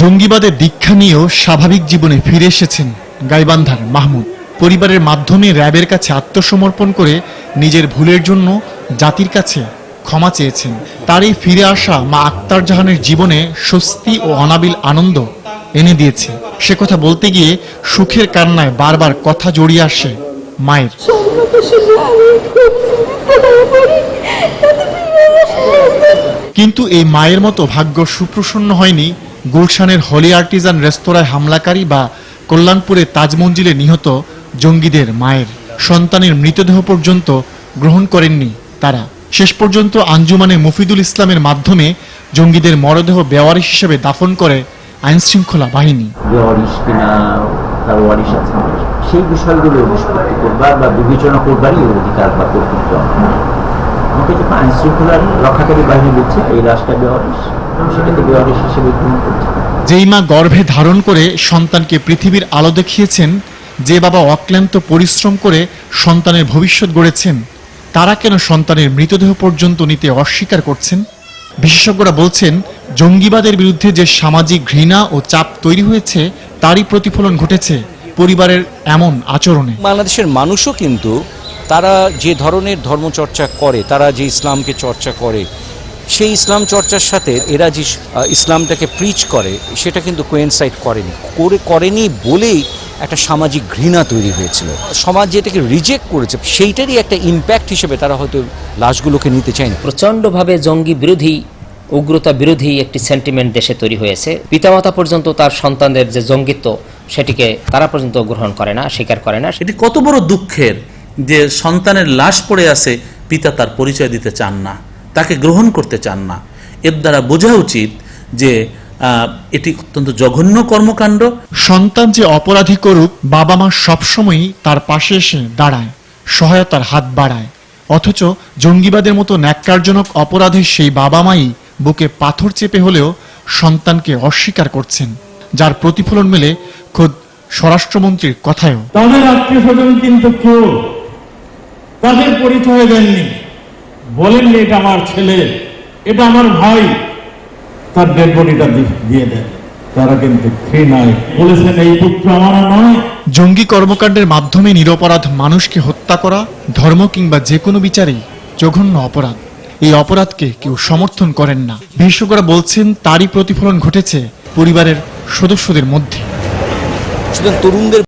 জঙ্গিবাদের দীক্ষা নিয়েও স্বাভাবিক জীবনে ফিরে এসেছেন গাইবান্ধার মাহমুদ। পরিবারের মাধ্যমে র্যাবের কাছে আত্মসমর্পণ করে নিজের ভুলের জন্য জাতির কাছে ক্ষমা চেয়েছেন। তারই ফিরে আসা মা আক্তার জাহানের জীবনে স্বস্তি ও অনাবিল আনন্দ এনে দিয়েছে। সে কথা বলতে গিয়ে সুখের কান্নায় বারবার কথা জড়িয়ে আসে মায়ের। কিন্তু এই মায়ের মতো ভাগ্য সুপ্রসন্ন হয়নি গুলশানের হলি আর্টিজান রেস্তোরাঁয় হামলাকারী বা কল্যাণপুরে তাজমঞ্জিলে নিহত জঙ্গিদের মায়ের সন্তানের মৃতদেহ পর্যন্ত গ্রহণ করেননি তারা। শেষ পর্যন্ত আঞ্জুমানে মফিদুল ইসলামের মাধ্যমে জঙ্গিদের মরদেহ বেওয়ারিশ হিসেবে দাফন করে আইনশৃঙ্খলা বাহিনী। তার ওয়ারিশ সেই বিষয়গুলো নিষ্পত্তি করবার বা বিবেচনা করবারই অধিকার বা কর্তৃত্ব আমাকে যখন আইন শৃঙ্খলার রক্ষাকারী বাহিনী বলছে, এই রাষ্ট্রটা বেওয়ারিশ। সেটাকে বেওয়ারিশ হিসেবে গ্রহণ করছি। যেই মা গর্ভে ধারণ করে সন্তানকে পৃথিবীর আলো দেখিয়েছেন যে বাবা অক্লান্ত পরিশ্রম করে সন্তানের ভবিষ্যৎ গড়েছেন তারা কেন সন্তানের মৃতদেহ পর্যন্ত নিতে অস্বীকার করছেন? বিশেষজ্ঞরা বলছেন জঙ্গিবাদের বিরুদ্ধে যে সামাজিক ঘৃণা ও চাপ তৈরি হয়েছে তারই প্রতিফলন ঘটেছে পরিবারের এমন আচরণে। বাংলাদেশের মানুষও কিন্তু তারা যে ধরনের ধর্মচর্চা করে তারা যে ইসলামকে চর্চা করে সেই ইসলাম চর্চার সাথে এরা যে ইসলামটাকে প্রিচ করে সেটা কিন্তু কোয়েনসাইড করেনি। করে করেনি বলেই একটা সামাজিক ঘৃণা তৈরি হয়েছিল। সমাজ যেটাকে রিজেক্ট করেছে সেইটারই একটা ইম্প্যাক্ট হিসেবে তারা হয়তো লাশগুলোকে নিতে চায়নি। প্রচণ্ডভাবে জঙ্গি বিরোধী উগ্রতা বিরোধী একটি সেন্টিমেন্ট দেশে তৈরি হয়েছে। পিতামাতা পর্যন্ত তার সন্তানদের যে জঙ্গিত্ব সেটিকে তারা পর্যন্ত গ্রহণ করে না স্বীকার করে না। এটি কত বড় দুঃখের যে সন্তানের লাশ পড়ে আছে পিতা তার পরিচয় দিতে চান না। তাকে গ্রহণ করতে চান না। এর দ্বারা বোঝা উচিত যে এটি অত্যন্ত জঘন্য কর্মকাণ্ড। সন্তান যে অপরাধী করুক বাবা মা সবসময়ই তার পাশে এসে দাঁড়ায় সহায়তার হাত বাড়ায়। অথচ জঙ্গিবাদের মতো ন্যাক্কারজনক অপরাধে সেই বাবা মাই বুকে পাথর চেপে হলেও সন্তানকে অস্বীকার করছেন যার প্রতিফলন মেলে খোদ স্বরাষ্ট্রমন্ত্রীর কথায়ও। তাদের আত্মীয় স্বজন কিন্তু কেউ তাদের পরিচয় দেননি? বলেননি এটা আমার ছেলে এটা আমার ভাই। তার ডেড বডিটা দিয়ে দেন তারা কিন্তু বলেছেন এই পুত্র আমার নয়। জঙ্গি কর্মকাণ্ডের মাধ্যমে নিরপরাধ মানুষকে হত্যা করা ধর্ম কিংবা যে কোনো বিচারেই জঘন্য অপরাধ। এই অপরাধকে কেউ সমর্থন করেন না। বিশেষজ্ঞরা বলছেন তারই প্রতিফলন ঘটেছে পরিবারের সদস্যদের মধ্যে। তরুণদের